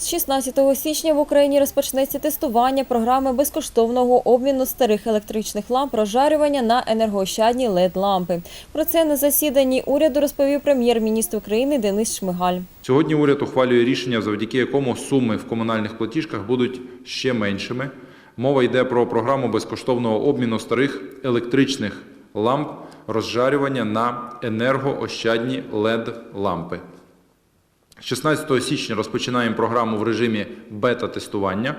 З 16 січня в Україні розпочнеться тестування програми безкоштовного обміну старих електричних ламп розжарювання на енергоощадні LED-лампи. Про це на засіданні уряду розповів прем'єр-міністр України Денис Шмигаль. Сьогодні уряд ухвалює рішення, завдяки якому суми в комунальних платіжках будуть ще меншими. Мова йде про програму безкоштовного обміну старих електричних ламп розжарювання на енергоощадні LED-лампи. З 16 січня розпочинаємо програму в режимі бета-тестування.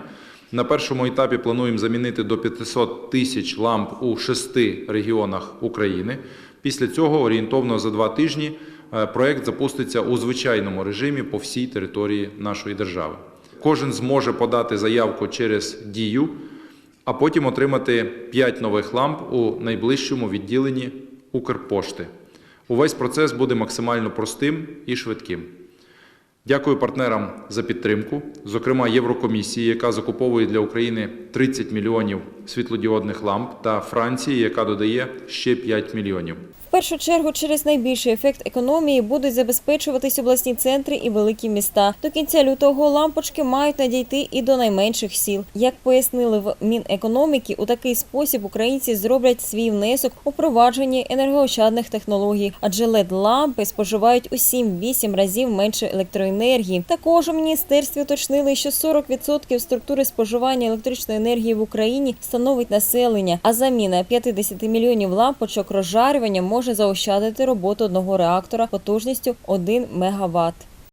На першому етапі плануємо замінити до 500 тисяч ламп у шести регіонах України. Після цього орієнтовно за два тижні е, проект запуститься у звичайному режимі по всій території нашої держави. Кожен зможе подати заявку через дію, а потім отримати 5 нових ламп у найближчому відділенні Укрпошти. Увесь процес буде максимально простим і швидким. Дякую партнерам за підтримку, зокрема Єврокомісії, яка закуповує для України 30 мільйонів світлодіодних ламп, та Франції, яка додає ще 5 мільйонів. В першу чергу через найбільший ефект економії будуть забезпечуватись обласні центри і великі міста. До кінця лютого лампочки мають надійти і до найменших сіл. Як пояснили в Мінекономіки, у такий спосіб українці зроблять свій внесок у впровадженні енергоощадних технологій, адже led лампи споживають у 7-8 разів менше електроенергії. Також у міністерстві уточнили, що 40% структури споживання електричної енергії в Україні становить населення, а заміна 50 мільйонів лампочок розжарювання може заощадити роботу одного реактора потужністю 1 МВт.